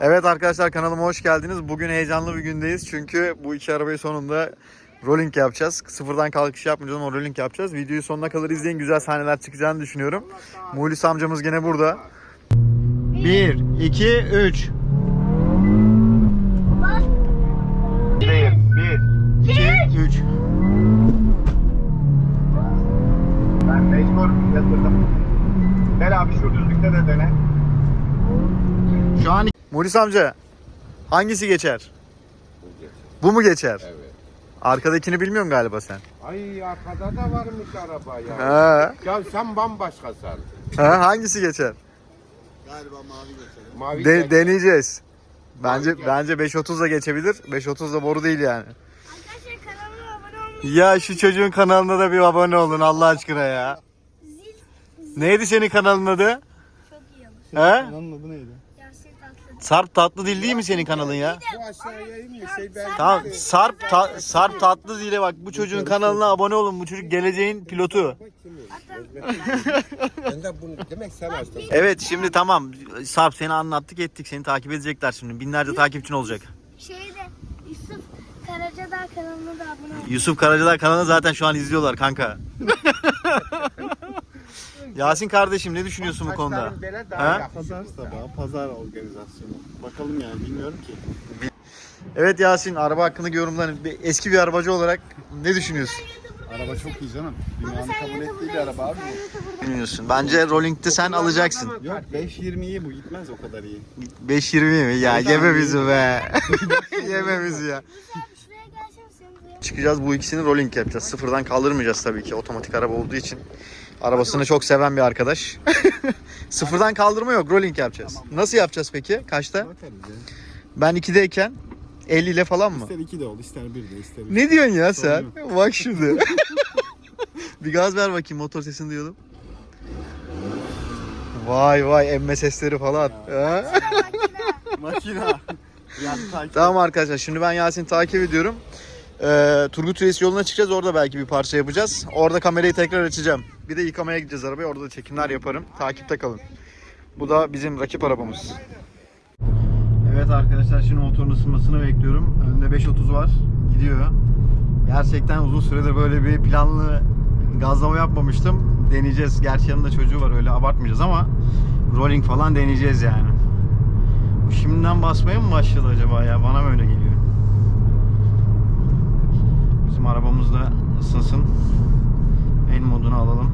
Evet arkadaşlar kanalıma hoş geldiniz. Bugün heyecanlı bir gündeyiz. Çünkü bu iki arabayı sonunda rolling yapacağız. Sıfırdan kalkış yapmayacağız ama rolling yapacağız. Videoyu sonuna kadar izleyin. Güzel sahneler çıkacağını düşünüyorum. Muhlis amcamız gene burada. 1, 2, 3. Muhlis amca hangisi geçer? Bu mu geçer? Evet. Arkadakini bilmiyorsun galiba sen. Ay arkada da varmış araba ya. Ha, Ya sen bambaşkasın. ha hangisi geçer? Mavi De- tek- deneyeceğiz. Bence Mavi bence 5.30 da geçebilir. 5.30 da boru değil yani. Arkadaşlar kanalıma abone olmayı, Ya şu çocuğun kanalına da bir abone olun Allah aşkına ya. zil Neydi senin kanalın adı? çok iyi olur. He? Kanalın adı neydi? Sarp Tatlı Dil değil mi senin kanalın ya? Bu aşağıya? Şey ben... Tamam Sarp ta- Sarp Tatlı Dil'e bak bu çocuğun kanalına abone olun. Bu çocuk geleceğin pilotu. Ben de bunu demek sen açtın. Evet şimdi tamam Sarp seni anlattık ettik seni takip edecekler şimdi. Binlerce takipçin olacak. Şeyde Yusuf Karacadağ kanalına da abone olun. Yusuf Karacadağ kanalı zaten şu an izliyorlar kanka. Yasin kardeşim ne düşünüyorsun bu konuda? Ha? Pazar sabahı, pazar organizasyonu. Bakalım yani bilmiyorum ki. Evet Yasin araba hakkında yorumların bir- eski bir arabacı olarak ne düşünüyorsun? Araba çok iyi canım. Dünyanın kabul ettiği bir araba abi. Bilmiyorsun. Bence rolling'de sen alacaksın. bu. Yok 5.20 iyi bu gitmez o kadar iyi. 5.20 mi? Ya yeme bizi be. yeme bizi ya. Şuraya gelsene. Çıkacağız bu ikisini rolling yapacağız. Sıfırdan kaldırmayacağız tabii ki otomatik araba olduğu için. Arabasını çok seven bir arkadaş. Sıfırdan kaldırma yok rolling yapacağız. Nasıl yapacağız peki? Kaçta? Ya. Ben 2'deyken 50 ile falan mı? İster 2 de ol, ister 1 de, ister üç. Ne diyorsun ya sen? Sorun Bak şimdi. bir gaz ver bakayım motor sesini duyalım. Vay vay emme sesleri falan. Ha? Makina. Takip. Tamam arkadaşlar şimdi ben Yasin takip ediyorum. Ee, Turgut Reis yoluna çıkacağız orada belki bir parça yapacağız. Orada kamerayı tekrar açacağım. Bir de yıkamaya gideceğiz arabayı orada da çekimler yaparım. Takipte kalın. Bu da bizim rakip arabamız. Evet arkadaşlar şimdi motorun ısınmasını bekliyorum. Önde 5.30 var. Gidiyor. Gerçekten uzun süredir böyle bir planlı gazlama yapmamıştım. Deneyeceğiz. Gerçi yanında çocuğu var öyle abartmayacağız ama rolling falan deneyeceğiz yani. Şimdiden basmaya mı başladı acaba ya? Bana mı öyle geliyor? Bizim arabamız da ısınsın. En modunu alalım.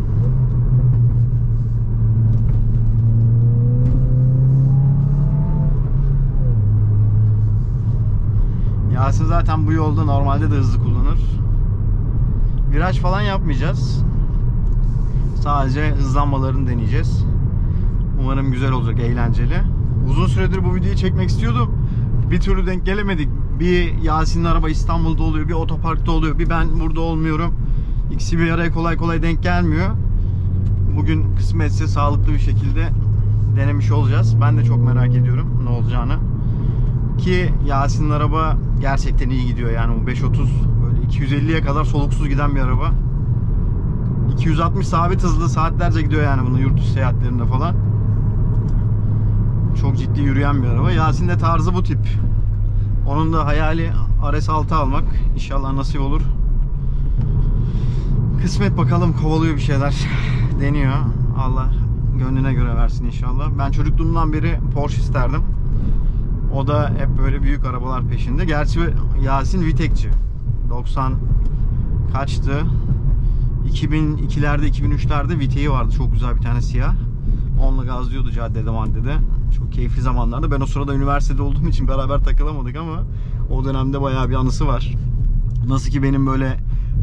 Yasin zaten bu yolda normalde de hızlı kullanır. Viraj falan yapmayacağız. Sadece hızlanmalarını deneyeceğiz. Umarım güzel olacak, eğlenceli. Uzun süredir bu videoyu çekmek istiyordum. Bir türlü denk gelemedik. Bir Yasin'in araba İstanbul'da oluyor, bir otoparkta oluyor, bir ben burada olmuyorum. İkisi bir araya kolay kolay denk gelmiyor. Bugün kısmetse sağlıklı bir şekilde denemiş olacağız. Ben de çok merak ediyorum ne olacağını. Ki Yasin'in araba gerçekten iyi gidiyor yani bu 530 böyle 250'ye kadar soluksuz giden bir araba. 260 sabit hızlı saatlerce gidiyor yani bunu yurt dışı seyahatlerinde falan. Çok ciddi yürüyen bir araba. Yasin de tarzı bu tip. Onun da hayali RS6 almak. İnşallah nasip olur. Kısmet bakalım kovalıyor bir şeyler. Deniyor. Allah gönlüne göre versin inşallah. Ben çocukluğumdan beri Porsche isterdim. O da hep böyle büyük arabalar peşinde. Gerçi Yasin Vitekçi. 90 kaçtı? 2002'lerde 2003'lerde Vite'yi vardı. Çok güzel bir tane siyah. Onunla gazlıyordu caddede maddede. Çok keyifli zamanlarda. Ben o sırada üniversitede olduğum için beraber takılamadık ama o dönemde bayağı bir anısı var. Nasıl ki benim böyle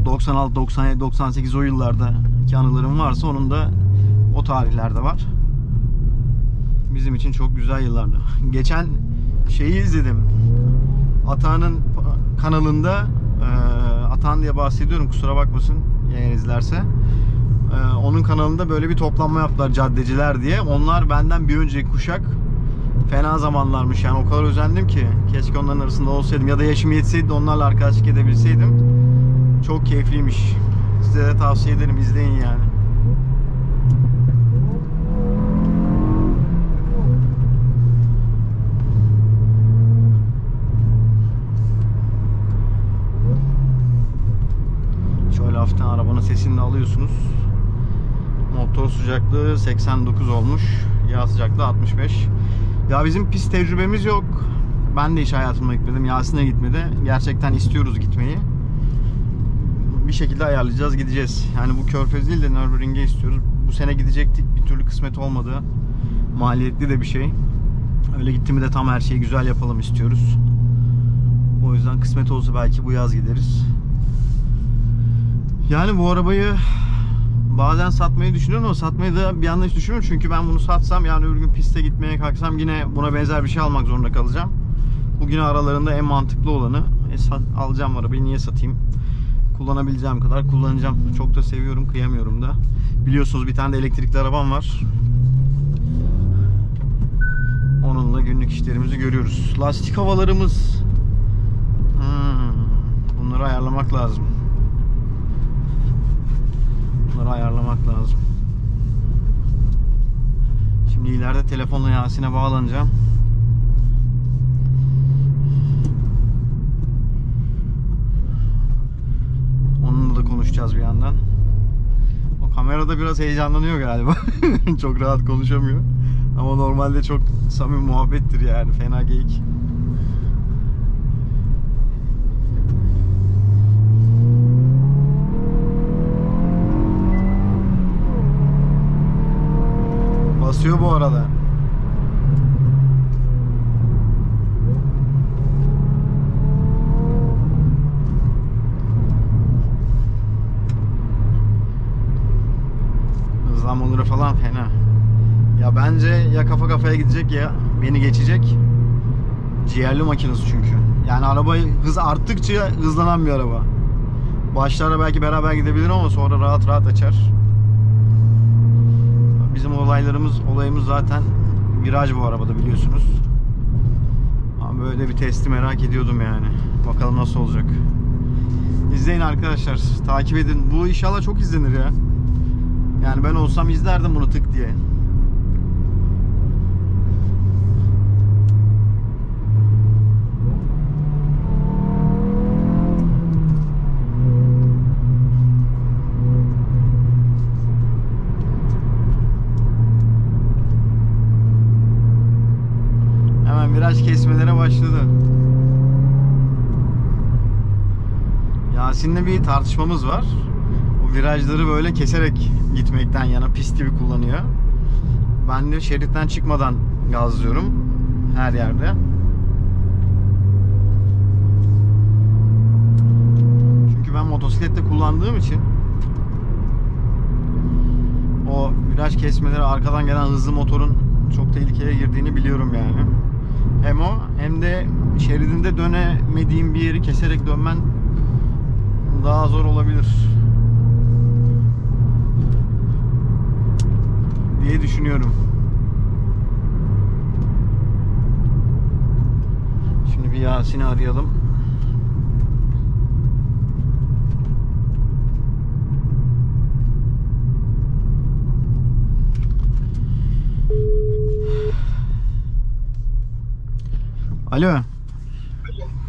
96, 97, 98 o yıllarda anılarım varsa onun da o tarihlerde var. Bizim için çok güzel yıllardı. Geçen şeyi izledim. Atağan'ın kanalında e, Atan diye bahsediyorum kusura bakmasın eğer izlerse. E, onun kanalında böyle bir toplanma yaptılar caddeciler diye. Onlar benden bir önceki kuşak fena zamanlarmış yani o kadar özendim ki. Keşke onların arasında olsaydım ya da yaşım yetseydi onlarla arkadaşlık edebilseydim. Çok keyifliymiş. Size de tavsiye ederim izleyin yani. Şöyle hafiften arabanın sesini de alıyorsunuz. Motor sıcaklığı 89 olmuş. Yağ sıcaklığı 65. Ya bizim pist tecrübemiz yok. Ben de hiç hayatımda gitmedim. Yasin de gitmedi. Gerçekten istiyoruz gitmeyi. Bir şekilde ayarlayacağız, gideceğiz. Yani bu Körfez değil de Nürburgring'e istiyoruz. Bu sene gidecektik. Bir türlü kısmet olmadı. Maliyetli de bir şey. Öyle gitti mi de tam her şeyi güzel yapalım istiyoruz. O yüzden kısmet olsa belki bu yaz gideriz. Yani bu arabayı bazen satmayı düşünüyorum ama satmayı da bir anda hiç düşünmüyorum. Çünkü ben bunu satsam yani öbür gün piste gitmeye kalksam yine buna benzer bir şey almak zorunda kalacağım. Bugün aralarında en mantıklı olanı e, sat- alacağım arabayı niye satayım? Kullanabileceğim kadar kullanacağım. Çok da seviyorum, kıyamıyorum da. Biliyorsunuz bir tane de elektrikli arabam var. Onunla günlük işlerimizi görüyoruz. Lastik havalarımız. Hmm, bunları ayarlamak lazım. Bunları ayarlamak lazım. Şimdi ileride telefonla Yasin'e bağlanacağım. Onunla da konuşacağız bir yandan. O kamerada biraz heyecanlanıyor galiba. çok rahat konuşamıyor. Ama normalde çok samimi muhabbettir yani. Fena geyik. Basıyor bu arada. Hızlanmaları falan fena. Ya bence ya kafa kafaya gidecek ya beni geçecek. Ciğerli makinesi çünkü. Yani arabayı hız arttıkça hızlanan bir araba. Başlarda belki beraber gidebilir ama sonra rahat rahat açar. Bizim olaylarımız, olayımız zaten viraj bu arabada biliyorsunuz. Ama böyle bir testi merak ediyordum yani. Bakalım nasıl olacak. İzleyin arkadaşlar. Takip edin. Bu inşallah çok izlenir ya. Yani ben olsam izlerdim bunu tık diye. Hemen viraj kesmelere başladı. Yasin'le bir tartışmamız var. O virajları böyle keserek gitmekten yana pist gibi kullanıyor. Ben de şeritten çıkmadan gazlıyorum her yerde. Çünkü ben motosiklette kullandığım için o viraj kesmeleri arkadan gelen hızlı motorun çok tehlikeye girdiğini biliyorum yani. Hem o hem de şeridinde dönemediğim bir yeri keserek dönmen daha zor olabilir. diye düşünüyorum. Şimdi bir Yasin'i arayalım. Alo.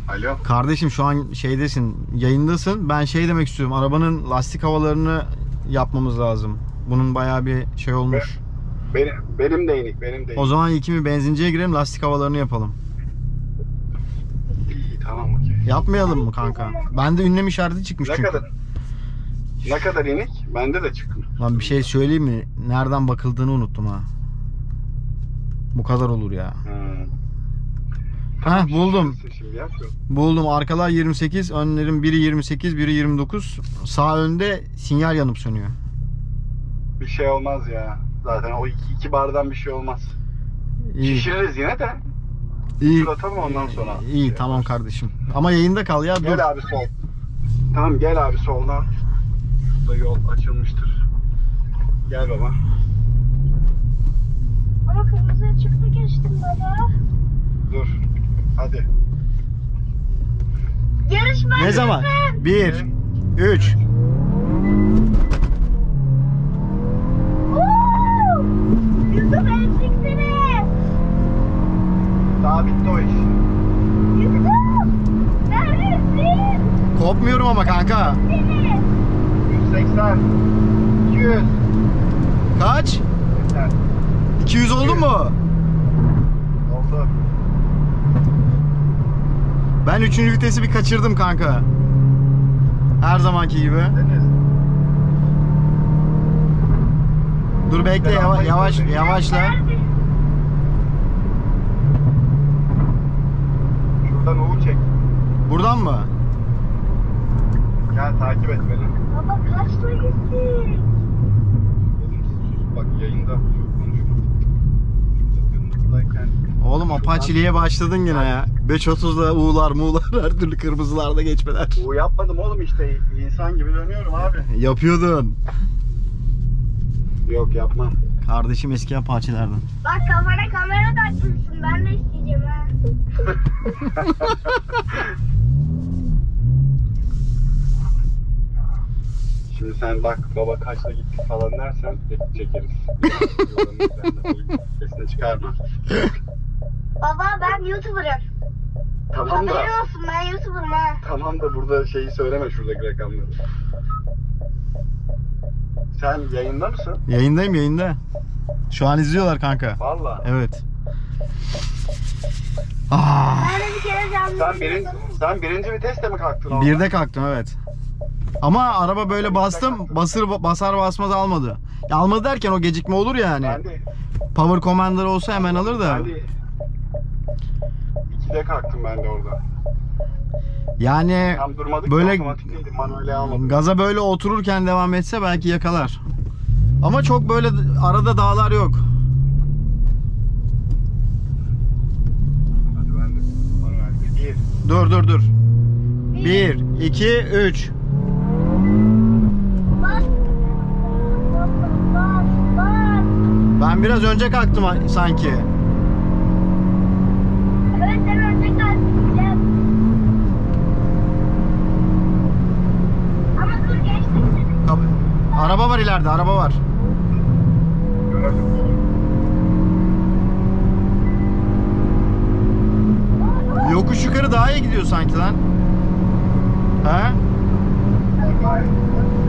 Alo. Kardeşim şu an şeydesin, yayındasın. Ben şey demek istiyorum. Arabanın lastik havalarını yapmamız lazım. Bunun bayağı bir şey olmuş. Benim, benim de inik, benim de O zaman ilkimi benzinciye girelim, lastik havalarını yapalım. İyi, tamam okey. Yapmayalım mı kanka? Bende ünlem işareti çıkmış Ne çünkü. kadar? Ne kadar inik? Bende de çıkmış. Lan bir şey söyleyeyim mi? Nereden bakıldığını unuttum ha. Bu kadar olur ya. Hmm. Ha buldum. Buldum. Arkalar 28, önlerin biri 28, biri 29. Sağ önde sinyal yanıp sönüyor. Bir şey olmaz ya. Zaten o iki, iki bardan bir şey olmaz. İyi. Şişiririz yine de. İyi. Fırlatalım ondan sonra. İyi Şey tamam kardeşim. Ama yayında kal ya. Dur. Gel abi sol. Tamam gel abi soldan. Şurada yol açılmıştır. Gel baba. Ama kırmızı çıktı geçtim baba. Dur. Hadi. Yarışma Ne zaman? lütfen. 1 3 Oo! Yusuf eksiksene. Daha bitti o iş. Yusuf. Neredesin? Kopmuyorum ama kanka. Seni. 180. 200. Kaç? Yeter. 200 oldu mu? Oldu. Ben 3. vitesi bir kaçırdım kanka. Her zamanki gibi. Deniz. Dur bekle yava- yavaş yavaşla. Şuradan U çek. Buradan mı? Gel takip et beni. Baba kaçta gittik? Oğlum sus bak yayında çok konuşma. Oğlum apaçiliğe başladın yine ya. 5.30'da U'lar, Mu'lar, her türlü kırmızılarda geçmeler. U yapmadım oğlum işte insan gibi dönüyorum abi. Yapıyordun. Yok yapmam. Kardeşim eski apaçilerden. Bak kafana kamera takmışsın. Ben de isteyeceğim ha. Şimdi sen bak baba kaçta gittik falan dersen tek- çekeriz. Sesini çıkarma. Baba ben YouTuber'ım. Tamam da Haberin olsun ben YouTuber'ım ha. tamam da burada şeyi söyleme şuradaki rakamları. Sen yayında mısın? Yayındayım yayında. Şu an izliyorlar kanka. Valla. Evet. Ah, Ben de bir kere canlı Sen birinci, sen birinci viteste mi kalktın orada? birde kalktım evet. Ama araba böyle bastım, basır basar basmaz almadı. Ya almadı derken o gecikme olur ya hani. Ben de, Power Commander olsa hemen alır da. ben de ikide kalktım ben de orada. Yani Tam durmadık Böyle- almadım. gaza böyle otururken devam etse belki yakalar. Ama çok böyle arada dağlar yok. Hadi ben de manuelde. Bir. Dur dur dur. 1, 2, 3. Bas. Bas bas bas. Ben biraz önce kalktım sanki. Evet sen önce kalkacağım. Ama dur geçtik seni. Kap- Araba var ileride, araba var. Yokuş yukarı daha iyi gidiyor sanki lan. He?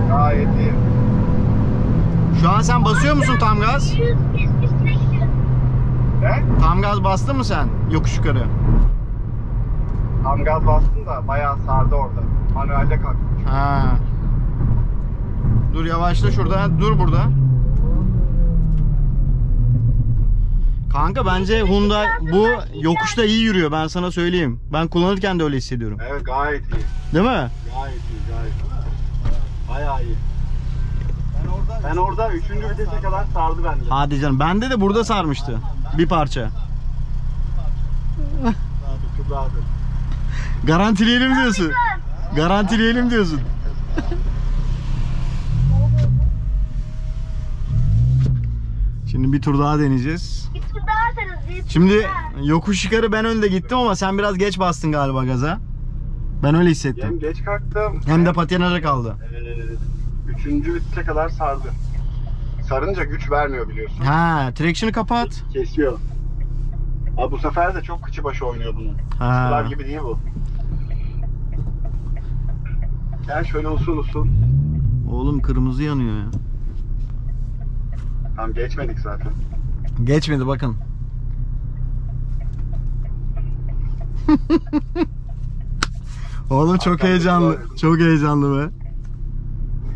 Gayet, iyi. Şu an sen basıyor musun tam gaz? 100 biz üstüne gidiyoruz. Ne? Tam gaz bastın mı sen yokuş yukarı? Tam gaz bastım da bayağı sardı orada. Manuelde kalktım. Ha. Dur yavaşla şurada. Dur burada. Kanka bence Hyundai bu yokuşta iyi yürüyor ben sana söyleyeyim. Ben kullanırken de öyle hissediyorum. Evet gayet iyi. Değil mi? Gayet iyi, gayet iyi. Bayağı iyi. Ben orada, ben orada 3. vitese kadar sardı bende. Hadi canım. Bende de burada sarmıştı. Bir parça. Sardı, kıbradı. Garantileyelim diyorsun. Garantileyelim diyorsun. Şimdi bir tur daha deneyeceğiz. Bir tur daha atarız. Bir tur Şimdi daha. yokuş yukarı ben önde gittim ama sen biraz geç bastın galiba gaza. Ben öyle Hem hissettim. geç kalktım. Hem de patinaja kaldı. Ee, üçüncü vitese kadar sardı. Sarınca güç vermiyor biliyorsun. Ha, traction'ı kapat. Kesiyor. Abi bu sefer de çok kıçı başı oynuyor bunun. Ha. Sular gibi değil bu. Gel şöyle usul usul. Oğlum kırmızı yanıyor ya. Tamam geçmedik zaten. Geçmedi bakın. Oğlum çok Arkamda heyecanlı. Çok heyecanlı be.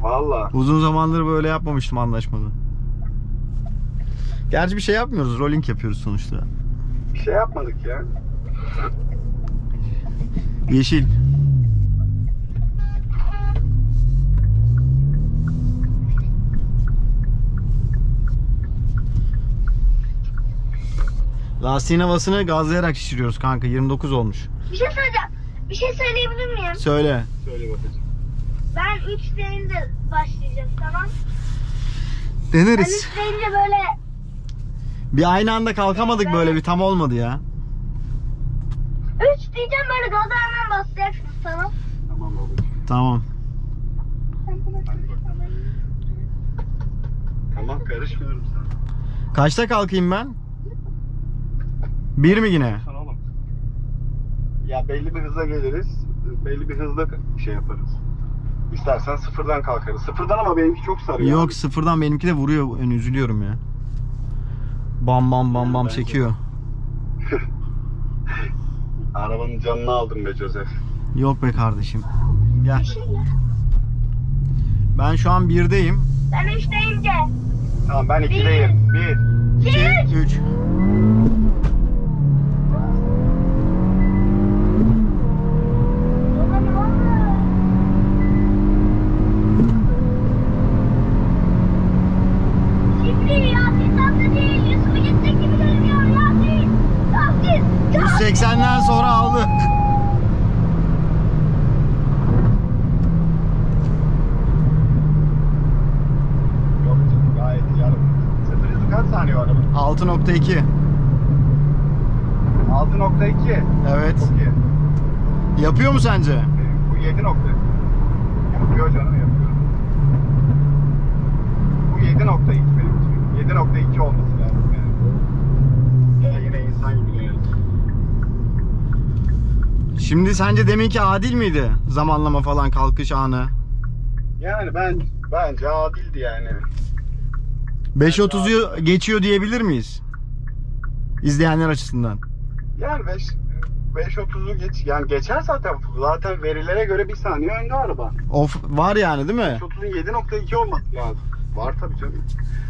Valla. Uzun zamandır böyle yapmamıştım anlaşmalı. Gerçi bir şey yapmıyoruz. Rolling yapıyoruz sonuçta. Bir şey yapmadık ya. Yeşil. Lastiğin havasını gazlayarak şişiriyoruz kanka. 29 olmuş. Bir şey söyleyeceğim. Bir şey söyleyebilir miyim? Söyle. Söyle bakacağım. Ben 3 deyince başlayacağız tamam? Ben Deneriz. 3 deyince böyle Bir aynı anda kalkamadık böyle bir tam olmadı ya. 3 diyeceğim böyle gaza hemen basacaksınız tamam? Tamam babacığım. Tamam. Tamam karışmıyorum sana. Kaçta kalkayım ben? Bir mi yine? Sen oğlum. Ya belli bir hıza geliriz. Belli bir hızda şey yaparız. İstersen sıfırdan kalkarız. Sıfırdan ama benimki çok sarıyor. Yok abi. sıfırdan benimki de vuruyor. Ben üzülüyorum ya. Bam bam bam bam Bence- çekiyor. Arabanın canını aldım be Joseph. Yok be kardeşim. Gel. Şey. Ben şu an birdeyim. Ben üç deyince. Tamam ben ikideyim. Bir. 2, 3. 80'den sonra aldık. Yok canım gayet yarım. Sıfır kaç saniye var 6.2 6.2 Evet. Çok iyi. Yapıyor mu sence? E, bu 7. Yapıyor canım yapıyor. Bu 7.2 benim için. 7.2 olması. Şimdi sence deminki adil miydi? Zamanlama falan kalkış anı. Yani ben bence adildi yani. 5.30'u geçiyor diyebilir miyiz? İzleyenler açısından. Yani 5 5.30'u geç yani geçer zaten zaten verilere göre bir saniye önde araba. Of var yani değil mi? 5.30'un 7.2 olması lazım. Var tabii canım.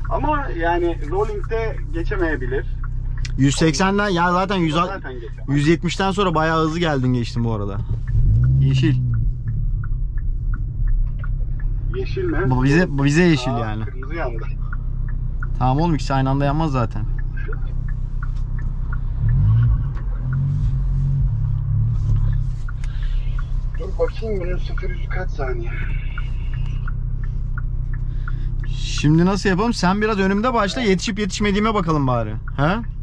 Ama yani rolling'de geçemeyebilir. 180'den ya zaten 100, Zaten geçemez. 170'ten sonra bayağı hızlı geldin geçtin bu arada. Yeşil. Yeşil mi? Bu bize bu bize yeşil Aa, yani. Kırmızı yandı. Tamam oğlum ikisi aynı anda yanmaz zaten. Dur bakayım bunun sıfır yüzü kaç saniye? Şimdi nasıl yapalım? Sen biraz önümde başla yetişip yetişmediğime bakalım bari. He?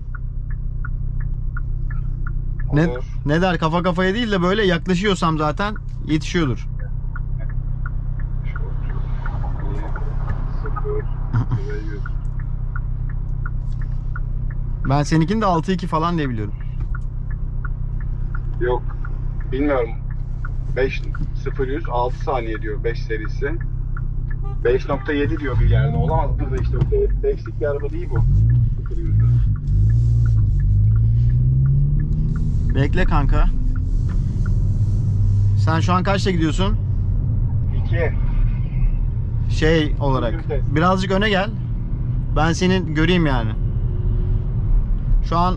Ne, Olur. ne der kafa kafaya değil de böyle yaklaşıyorsam zaten yetişiyordur. Ben seninkini de 6-2 falan diye biliyorum. Yok. Bilmiyorum. 5 0 100 6 saniye diyor 5 serisi. 5.7 diyor bir yerde. Olamaz da işte. 5'lik bir araba değil bu. 0 100'lü. Bekle kanka. Sen şu an kaçta gidiyorsun? 2. Şey olarak. Birazcık öne gel. Ben senin göreyim yani. Şu an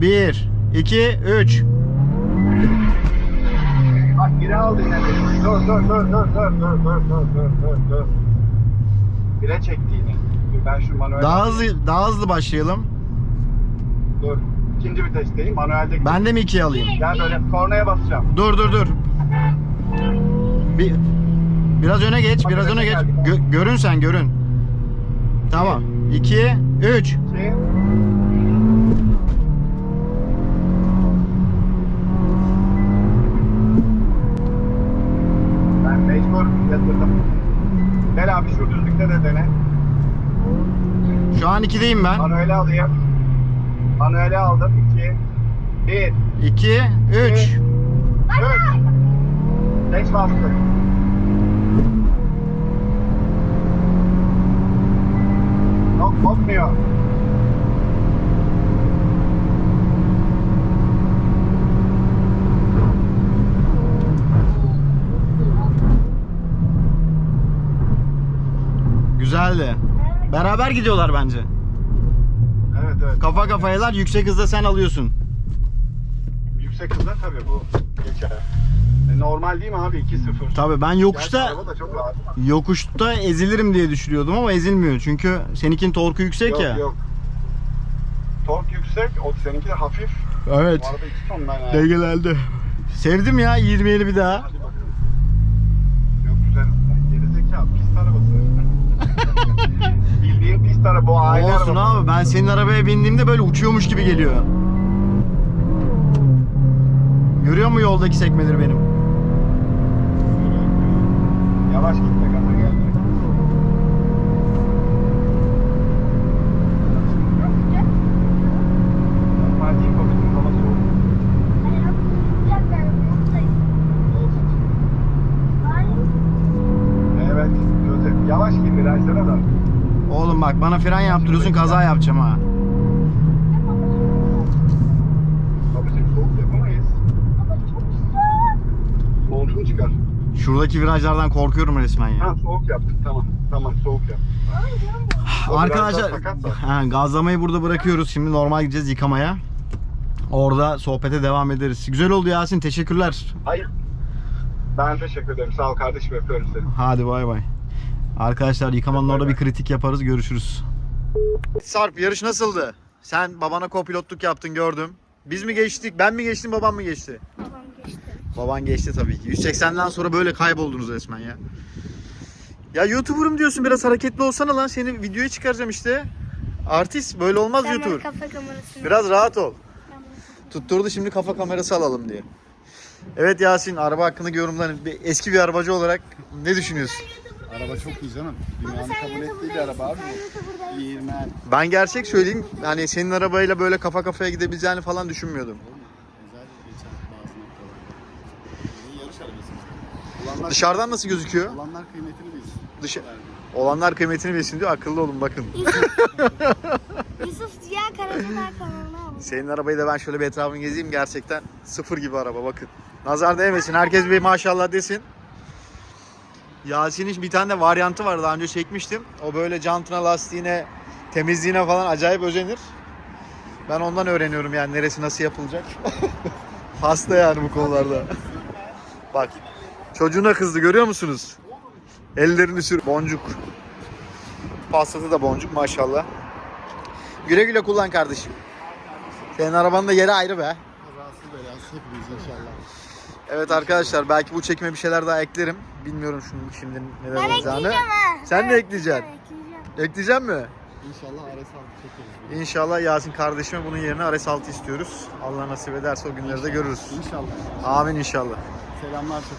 1, 2, 3. Bak biri aldı yine. Dur dur dur dur dur dur dur dur dur dur dur. Bire çekti yine. Ben şu manuel... Daha hızlı daha hızlı başlayalım. Dur. İkinci vitesteyim. Manuelde Ben de mi 2'ye alayım? Gel böyle kornaya basacağım. Dur dur dur. Bir biraz öne geç, Bak, biraz öne öne geç. geldik. Gö- görün sen, görün. Tamam. 2 3 2 Ben mecbur yatırdım. Gel abi şu düzlükte de dene. Şu an 2'deyim ben. Manuel'i alayım. Manuel'i aldım. 2 1 2 3 3 Geç bastık. Yok kopmuyor. Güzeldi. Beraber gidiyorlar bence. Evet. Kafa kafayalar yüksek hızda sen alıyorsun. Yüksek hızda tabii bu geçer. E, normal değil mi abi 2-0? Tabii ben yokuşta yokuşta ezilirim diye düşünüyordum ama ezilmiyor. Çünkü seninkin torku yüksek yok, ya. Yok Tork yüksek, o seninki de hafif. Evet. Bu arada iki ton ben yani. Sevdim ya 20'li bir daha. Hadi bakalım. Yok güzel. Gerizekalı pist arabası. Araba bu aile Olsun arabası. abi ben senin arabaya bindiğimde böyle uçuyormuş gibi geliyor. Görüyor mu yoldaki sekmeleri benim? Yavaş gitme gaza gelme. Normal değil babacığım hava soğuk. Hayır, sıcak yani, buradayım. Olsun. Hayır. Yavaş gir virajlara da. Oğlum bak bana fren yaptırıyorsun kaza yapacağım ha. Babacım soğuk yapamayız. Ama çok güzel. Montunu çıkar. Şuradaki virajlardan korkuyorum resmen ya. Ha soğuk yaptık tamam. Tamam soğuk yap. Ay canım. O Arkadaşlar sakat da. ha, gazlamayı burada bırakıyoruz. Şimdi normal gideceğiz yıkamaya. Orada sohbete devam ederiz. Güzel oldu Yasin. Teşekkürler. Hayır. Ben teşekkür ederim. Sağ ol kardeşim öpüyorum seni. Hadi bay bay. Arkadaşlar yıkamanın orada bir kritik yaparız. Görüşürüz. Sarp yarış nasıldı? Sen babana kopilotluk yaptın gördüm. Biz mi geçtik? Ben mi geçtim babam mı geçti? Babam geçti. Baban geçti tabii ki. 180'den sonra böyle kayboldunuz resmen ya. Ya YouTuber'ım diyorsun biraz hareketli olsana lan. Seni videoya çıkaracağım işte. Artist böyle olmaz Sen bana YouTuber. kafa kamerasını. Biraz rahat ol. Ben Tutturdu şimdi kafa kamerası alalım diye. Evet Yasin araba hakkında yorumların bir eski bir arabacı olarak ne düşünüyorsun? Araba çok iyi canım. Dünyanın kabul ettiği bir araba abi bu. YouTuber'daysın. Yirmen. Ben gerçek söyleyeyim hani senin arabayla böyle kafa kafaya gidebileceğini falan düşünmüyordum. Özel geçen bazı noktalarda. İyi yarış arabası. Olanlar, Dışarıdan nasıl gözüküyor? olanlar kıymetini bilsin. Dışı... Olanlar kıymetini bilsin diyor. Akıllı olun bakın. Yusuf Ziya Karacadağ kanalına abone. Senin arabayı da ben şöyle bir etrafını gezeyim. Gerçekten sıfır gibi araba bakın. Nazar değmesin. Herkes bir maşallah desin. Yasin'in bir tane de varyantı var. Daha önce çekmiştim. O böyle jantına, lastiğine, temizliğine falan acayip özenir. Ben ondan öğreniyorum yani neresi nasıl yapılacak. Hasta yani bu konularda. Bak. Çocuğuna kızdı görüyor musunuz? Ellerini sür. Boncuk. Pastası da boncuk maşallah. Güle güle kullan kardeşim. Senin arabanın da yeri ayrı be. Kazası belası hepimiz inşallah. Evet arkadaşlar belki bu çekime bir şeyler daha eklerim. Bilmiyorum şimdi, şimdi neler Ben olacağını. Sen de ekleyeceksin. ekleyeceğim. Ekleyecek mi? İnşallah RS 6 çekeriz. İnşallah Yasin kardeşime bunun yerine RS6 istiyoruz. Allah nasip ederse o günleri de görürüz. İnşallah. Amin inşallah. Selamlar çok.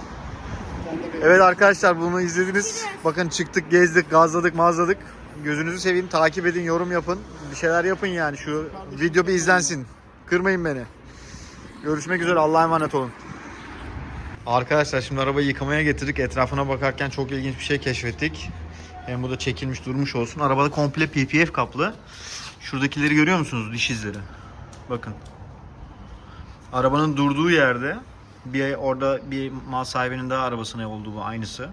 Evet arkadaşlar bunu izlediniz. Bakın çıktık, gezdik, gazladık, mazladık. Gözünüzü seveyim, takip edin, yorum yapın. Bir şeyler yapın yani şu video bir izlensin. Kırmayın beni. Görüşmek üzere, Allah'a emanet olun. Arkadaşlar şimdi arabayı yıkamaya getirdik. Etrafına bakarken çok ilginç bir şey keşfettik. Hem bu da çekilmiş durmuş olsun. Arabada komple PPF kaplı. Şuradakileri görüyor musunuz? Diş izleri. Bakın. Arabanın durduğu yerde bir orada bir mal sahibinin daha arabasına olduğu bu aynısı.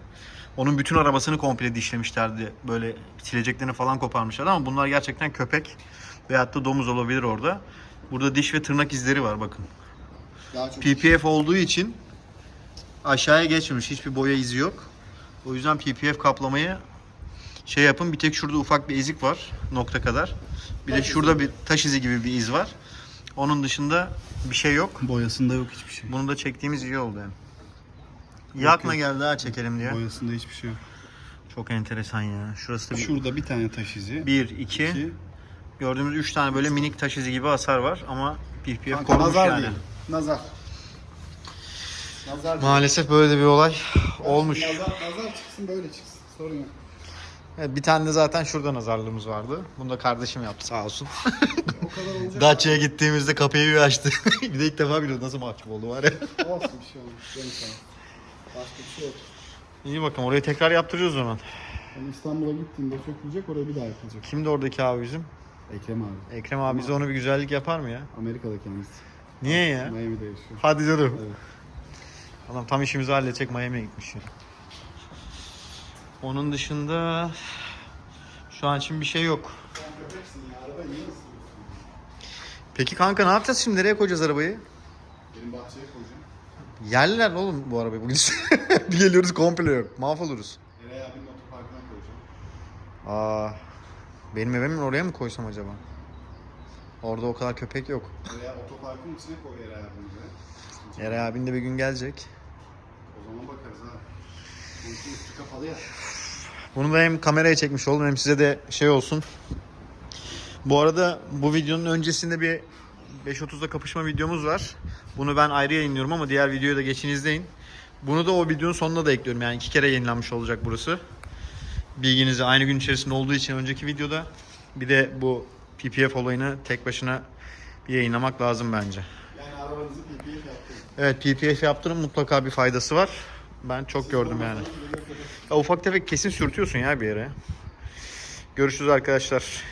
Onun bütün arabasını komple dişlemişlerdi. Böyle sileceklerini falan koparmışlar ama bunlar gerçekten köpek veyahut da domuz olabilir orada. Burada diş ve tırnak izleri var bakın. PPF olduğu için aşağıya geçmemiş. Hiçbir boya izi yok. O yüzden PPF kaplamayı şey yapın. Bir tek şurada ufak bir ezik var nokta kadar. Bir de şurada izi. bir taş izi gibi bir iz var. Onun dışında bir şey yok. Boyasında yok hiçbir şey. Bunu da çektiğimiz iyi oldu yani. İyi aklına geldi ha çekelim diye. Boyasında hiçbir şey yok. Çok enteresan ya. Şurası da bir, Şurada bir tane taş izi. bir iki, İki. gördüğümüz üç tane böyle minik taş izi gibi hasar var ama PPF Kanka, korumuş nazar yani. değil. Nazar. Nazar. Maalesef böyle de bir olay olmuş. Nazar, nazar çıksın böyle çıksın. Sorun yok. Evet, bir tane de zaten şurada nazarlığımız vardı. Bunu da kardeşim yaptı sağ olsun. O kadar olacak. Dacia'ya gittiğimizde kapıyı bir açtı. bir de ilk defa biliyoruz nasıl mahcup oldu var ya. Olsun bir şey olmaz. Canım sağ ol. Başka bir şey yok. İyi bakalım orayı tekrar yaptırıyoruz o zaman. Yani İstanbul'a gittiğinde sökülecek oraya bir daha yapılacak. Kimdi oradaki abi bizim? Ekrem abi. Ekrem abi bize onu bir güzellik yapar mı ya? Amerika'da kendisi. Niye ya? Miami'de yaşıyor. Hadi canım. Evet. Adam tam işimizi halledecek Miami'ye gitmiş ya. Onun dışında şu an için bir şey yok. Peki kanka ne yapacağız şimdi? Nereye koyacağız arabayı? Benim bahçeye koyacağım. Yerler oğlum bu arabayı bugün. bir geliyoruz komple yok. Mahvoluruz. Eray abinin otoparkına koyacağım. Aa, benim evimin oraya mı koysam acaba? Orada o kadar köpek yok. Veya otoparkın içine koy Eray abinin de. Eray abin de bir gün gelecek. O zaman bakarız ha. Bunun üstü kapalı ya. Bunu da hem kameraya çekmiş oldum hem size de şey olsun. Bu arada bu videonun öncesinde bir 5.30'da kapışma videomuz var. Bunu ben ayrı yayınlıyorum ama diğer videoyu da geçin izleyin. Bunu da o videonun sonuna da ekliyorum. Yani iki kere yayınlanmış olacak burası. Bilginize aynı gün içerisinde olduğu için önceki videoda bir de bu PPF olayını tek başına bir yayınlamak lazım bence. Yani arabanızı PPF yaptırın. Evet PPF yaptırın mutlaka bir faydası var. Ben çok gördüm yani. Ya ufak tefek kesin sürtüyorsun ya bir yere. Görüşürüz arkadaşlar.